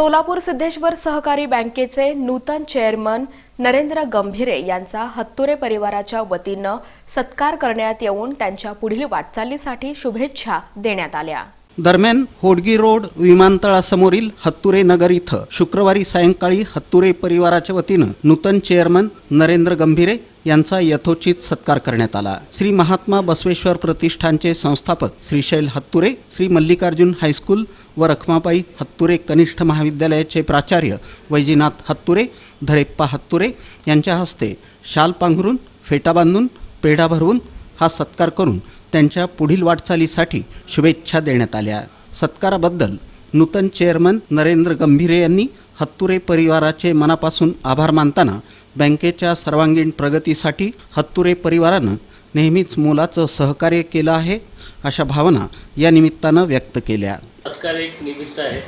सोलापूर सिद्धेश्वर सहकारी बँकेचे नूतन चेअरमन नरेंद्र गंभीरे यांचा हत्तुरे परिवाराच्या वतीनं सत्कार करण्यात येऊन त्यांच्या पुढील वाटचालीसाठी शुभेच्छा देण्यात आल्या. दरम्यान होडगी रोड विमानतळासमोरील हत्तुरे नगर इथं शुक्रवारी सायंकाळी हत्तुरे परिवाराच्या वतीनं नूतन चेअरमन नरेंद्र गंभीरे यांचा यथोचित सत्कार करण्यात आला. श्री महात्मा बसवेश्वर प्रतिष्ठानचे संस्थापक श्रीशैल हत्तुरे श्री मल्लिकार्जुन हायस्कूल व रखमाबाई हत्तुरे कनिष्ठ महाविद्यालयाचे प्राचार्य वैजीनाथ हत्तुरे धरेप्पा हत्तुरे यांच्या हस्ते शाल पांघरून फेटा बांधून पेढा भरवून हा सत्कार करून त्यांच्या पुढील वाटचालीसाठी शुभेच्छा देण्यात आल्या. सत्काराबद्दल नूतन चेअरमन नरेंद्र गंभीरे यांनी हत्तुरे परिवाराचे मनापासून आभार मानताना बँकेच्या सर्वांगीण प्रगतीसाठी हत्तुरे परिवारानं नेहमीच मोलाचं सहकार्य केलं आहे अशा भावना या निमित्तानं व्यक्त केल्या. सत्कार एक निमित्त आहे.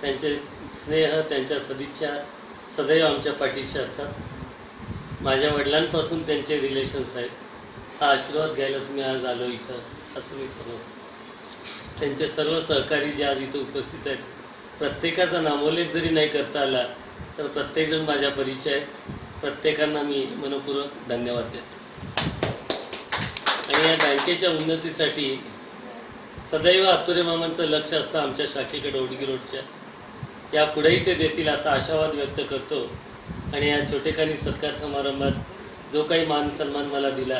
त्यांचे स्नेह त्यांच्या सदिच्छा सदैव आमच्या पाठीशी असतात. माझ्या वडिलांपासून त्यांचे रिलेशन्स आहेत. हा आशीर्वाद घ्यायलाच मी आज आलो इथं असं मी समजतो. त्यांचे सर्व सहकारी जे आज इथं उपस्थित आहेत प्रत्येकाचा नामोल्लेख जरी नाही करता आला तर प्रत्येकजण माझ्या परिचय आहेत. प्रत्येकांना मी मनपूर्वक धन्यवाद देतो. आणि या बँकेच्या उन्नतीसाठी सदैव आतुरे मामांचं लक्ष असतं आमच्या शाखेकडे ओडगी रोडच्या. यापुढेही ते देतील असा आशावाद व्यक्त करतो. आणि या छोटेखानी सत्कार समारंभात जो काही मान सन्मान मला दिला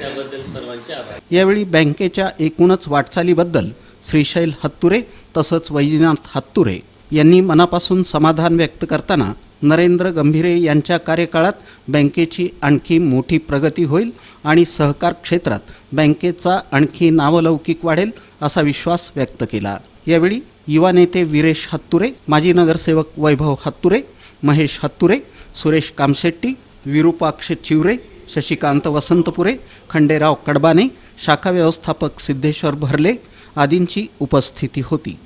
त्याबद्दल सर्वांचे आभार. यावेळी बँकेच्या एकूणच वाटचालीबद्दल श्रीशैल हत्तुरे तसंच वैजनाथ हत्तुरे यांनी मनापासून समाधान व्यक्त करताना नरेंद्र गंभीरे यांच्या कार्यकाळात बँकेची आणखी मोठी प्रगती होईल आणि सहकार क्षेत्रात बँकेचा आणखी नावलौकिक वाढेल असा विश्वास व्यक्त केला. यावेळी युवा नेते वीरेश हत्तुरे माजी नगरसेवक वैभव हत्तुरे महेश हत्तुरे सुरेश कामशेट्टी विरूपाक्ष चिवरे शशिकांत वसंतपुरे खंडेराव कडबाने शाखा व्यवस्थापक सिद्धेश्वर भरले आदींची उपस्थिती होती.